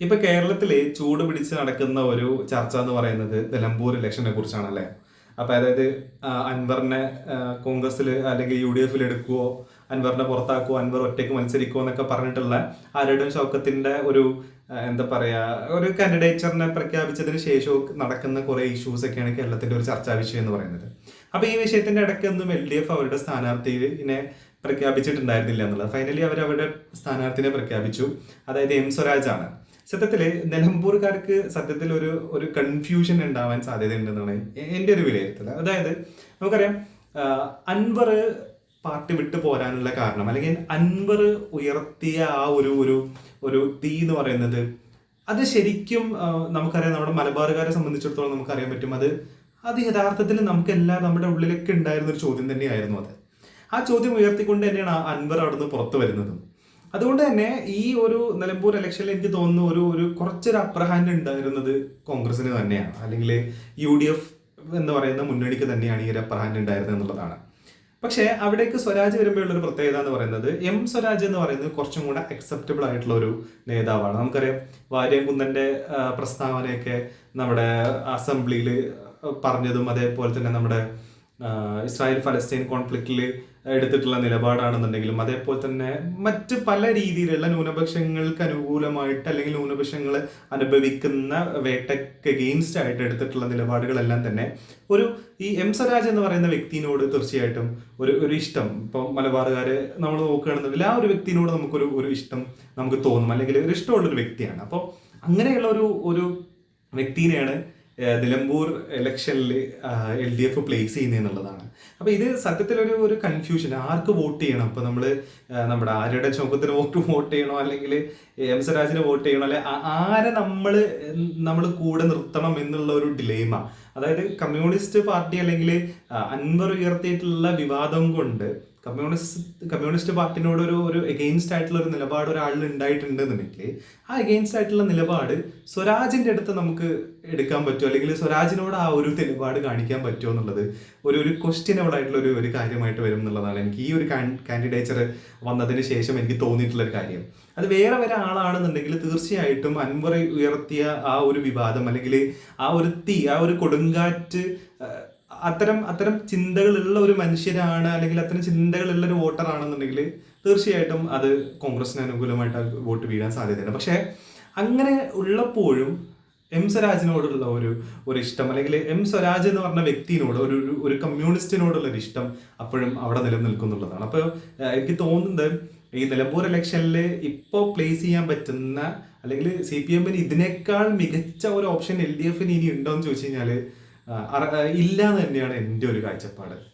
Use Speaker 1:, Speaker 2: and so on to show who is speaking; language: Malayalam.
Speaker 1: ഇപ്പൊ കേരളത്തിൽ ചൂട് പിടിച്ച് നടക്കുന്ന ഒരു ചർച്ച എന്ന് പറയുന്നത് നിലമ്പൂർ ഇലക്ഷനെ കുറിച്ചാണല്ലേ? അപ്പൊ അതായത് അൻവറിനെ കോൺഗ്രസിൽ അല്ലെങ്കിൽ യു ഡി എഫിൽ എടുക്കുവോ? അൻവറിനെ പുറത്താക്കുവോ? അൻവർ ഒറ്റയ്ക്ക് മത്സരിക്കുവോ എന്നൊക്കെ പറഞ്ഞിട്ടുള്ള ആരുടെയും ശൗക്കത്തിന്റെ ഒരു എന്താ പറയാ ഒരു കാൻഡിഡേറ്ററിനെ പ്രഖ്യാപിച്ചതിന് ശേഷവും നടക്കുന്ന കുറെ ഇഷ്യൂസ് ഒക്കെയാണ് കേരളത്തിന്റെ ഒരു ചർച്ചാ വിഷയം എന്ന് പറയുന്നത്. അപ്പൊ ഈ വിഷയത്തിന്റെ ഇടയ്ക്ക് ഒന്നും എൽ ഡി എഫ് അവരുടെ സ്ഥാനാർത്ഥിനെ പ്രഖ്യാപിച്ചിട്ടുണ്ടായിരുന്നില്ല എന്നുള്ളത്. ഫൈനലി അവർ അവരുടെ സ്ഥാനാർത്ഥിനെ പ്രഖ്യാപിച്ചു. അതായത് എം സ്വരാജ് ആണ് സത്യത്തിൽ നിലമ്പൂർക്കാർക്ക് സത്യത്തിൽ ഒരു ഒരു കൺഫ്യൂഷൻ ഉണ്ടാവാൻ സാധ്യതയുണ്ടെന്നാണ് എന്റെ ഒരു വിലയിരുത്തൽ അതായത് നമുക്കറിയാം അൻവർ പാർട്ടി വിട്ടു പോരാനുള്ള കാരണം അല്ലെങ്കിൽ അൻവർ ഉയർത്തിയ ആ ഒരു ഒരു ഒരു തീ എന്ന് പറയുന്നത് അത് ശരിക്കും നമുക്കറിയാം നമ്മുടെ മലബാറുകാരെ സംബന്ധിച്ചിടത്തോളം നമുക്കറിയാൻ പറ്റും അത് അത് യഥാർത്ഥത്തിൽ നമുക്കെല്ലാം നമ്മുടെ ഉള്ളിലൊക്കെ ഉണ്ടായിരുന്ന ഒരു ചോദ്യം തന്നെയായിരുന്നു അത്. ആ ചോദ്യം ഉയർത്തിക്കൊണ്ട് തന്നെയാണ് അൻവർ അവിടുന്ന് പുറത്തു വരുന്നതും. അതുകൊണ്ട് തന്നെ ഈ ഒരു നിലമ്പൂർ ഇലക്ഷനിൽ എനിക്ക് തോന്നുന്നു ഒരു ഒരു കുറച്ചൊരു അപ്രഹാൻഡ് ഉണ്ടായിരുന്നത് കോൺഗ്രസിന് തന്നെയാണ്. അല്ലെങ്കിൽ യു ഡി എഫ് എന്ന് പറയുന്ന മുന്നണിക്ക് തന്നെയാണ് ഈ ഒരു അപ്രഹാൻഡ് ഉണ്ടായിരുന്നത് എന്നുള്ളതാണ്. പക്ഷേ അവിടേക്ക് സ്വരാജ് വരുമ്പോഴുള്ള ഒരു പ്രത്യേകത എന്ന് പറയുന്നത് എം സ്വരാജ് എന്ന് പറയുന്നത് കുറച്ചും കൂടെ അക്സെപ്റ്റബിൾ ആയിട്ടുള്ള ഒരു നേതാവാണ്. നമുക്കറിയാം വാര്യംകുന്നന്റെ പ്രസ്താവനയൊക്കെ നമ്മുടെ അസംബ്ലിയിൽ പറഞ്ഞതും അതേപോലെ തന്നെ നമ്മുടെ ഇസ്രായേൽ ഫലസ്തീൻ കോൺഫ്ലിക്റ്റിൽ എടുത്തിട്ടുള്ള നിലപാടാണെന്നുണ്ടെങ്കിലും അതേപോലെ തന്നെ മറ്റ് പല രീതിയിലുള്ള ന്യൂനപക്ഷങ്ങൾക്ക് അനുകൂലമായിട്ട് അല്ലെങ്കിൽ ന്യൂനപക്ഷങ്ങൾ അനുഭവിക്കുന്ന വേട്ടയ്ക്ക് എഗെയിൻസ്റ്റ് ആയിട്ട് എടുത്തിട്ടുള്ള നിലപാടുകളെല്ലാം തന്നെ ഒരു ഈ എം സ്വരാജ് എന്ന് പറയുന്ന വ്യക്തിനോട് തീർച്ചയായിട്ടും ഒരു ഒരു ഇഷ്ടം. ഇപ്പം മലബാറുകാര് നമ്മൾ നോക്കുകയാണെന്നുണ്ടെങ്കിൽ ആ ഒരു വ്യക്തിനോട് നമുക്കൊരു ഒരു ഇഷ്ടം നമുക്ക് തോന്നും. അല്ലെങ്കിൽ ഒരു ഇഷ്ടമുള്ളൊരു വ്യക്തിയാണ്. അപ്പോൾ അങ്ങനെയുള്ള ഒരു ഒരു വ്യക്തിനെയാണ് നിലമ്പൂർ ഇലക്ഷനിൽ എൽ ഡി എഫ് പ്ലേസ് ചെയ്യുന്നത് എന്നുള്ളതാണ്. അപ്പൊ ഇത് സത്യത്തിലൊരു ഒരു കൺഫ്യൂഷൻ ആർക്ക് വോട്ട് ചെയ്യണം? അപ്പൊ നമ്മൾ നമ്മുടെ ആരുടെ ചുമത്തിന് വോട്ട് വോട്ട് ചെയ്യണോ? അല്ലെങ്കിൽ എം സ്വരാജിന് വോട്ട് ചെയ്യണോ? അല്ലെ ആരെ നമ്മൾ നമ്മൾ കൂടെ നിർത്തണം എന്നുള്ള ഒരു ഡിലേമ അതായത് കമ്മ്യൂണിസ്റ്റ് പാർട്ടി അല്ലെങ്കിൽ അൻവർ ഉയർത്തിയിട്ടുള്ള വിവാദം കൊണ്ട് കമ്മ്യൂണിസ്റ്റ് കമ്മ്യൂണിസ്റ്റ് പാർട്ടിനോട് ഒരു ഒരു എഗെയിൻസ്റ്റ് ആയിട്ടുള്ള ഒരു നിലപാട് ഒരാളിൽ ഉണ്ടായിട്ടുണ്ടെന്നുണ്ടെങ്കിൽ ആ എഗെയിൻസ്റ്റ് ആയിട്ടുള്ള നിലപാട് സ്വരാജിന്റെ അടുത്ത് നമുക്ക് എടുക്കാൻ പറ്റുമോ അല്ലെങ്കിൽ സ്വരാജിനോട് ആ ഒരു നിലപാട് കാണിക്കാൻ പറ്റുമോ എന്നുള്ളത് ഒരു ഒരു ആയിട്ടുള്ള ഒരു ഒരു കാര്യമായിട്ട് വരും എന്നുള്ളതാണ്. എനിക്ക് ഈ ഒരു കാൻഡിഡേച്ചർ വന്നതിന് ശേഷം എനിക്ക് തോന്നിയിട്ടുള്ള ഒരു കാര്യം. അത് വേറെ വേറെ ആളാണെന്നുണ്ടെങ്കിൽ തീർച്ചയായിട്ടും അൻവർ ഉയർത്തിയ ആ ഒരു വിവാദം അല്ലെങ്കിൽ ആ ഒരു തീ ആ ഒരു കൊടുങ്കാറ്റ് അത്തരം അത്തരം ചിന്തകളുള്ള ഒരു മനുഷ്യരാണ് അല്ലെങ്കിൽ അത്തരം ചിന്തകളുള്ള ഒരു വോട്ടറാണെന്നുണ്ടെങ്കിൽ തീർച്ചയായിട്ടും അത് കോൺഗ്രസിന് അനുകൂലമായിട്ട് വോട്ട് വീഴാൻ സാധ്യതയുണ്ട്. പക്ഷേ അങ്ങനെ ഉള്ളപ്പോഴും എം സ്വരാജിനോടുള്ള ഒരു ഒരു ഇഷ്ടം. അല്ലെങ്കിൽ എം സ്വരാജ് എന്ന് പറഞ്ഞ വ്യക്തിനോട് ഒരു ഒരു- കമ്മ്യൂണിസ്റ്റിനോടുള്ള ഒരു ഇഷ്ടം അപ്പോഴും അവിടെ നിലനിൽക്കുന്നുള്ളതാണ്. അപ്പോൾ എനിക്ക് തോന്നുന്നത് ഈ നിലമ്പൂർ ഇലക്ഷനിൽ ഇപ്പോൾ പ്ലേസ് ചെയ്യാൻ പറ്റുന്ന അല്ലെങ്കിൽ സി പി എമ്മിന് ഇതിനേക്കാൾ മികച്ച ഒരു ഓപ്ഷൻ എൽ ഡി എഫിന് ഇനി ഉണ്ടോ എന്ന് ചോദിച്ചു കഴിഞ്ഞാൽ ഇല്ല എന്ന് തന്നെയാണ് എന്റെ ഒരു കാഴ്ചപ്പാട്.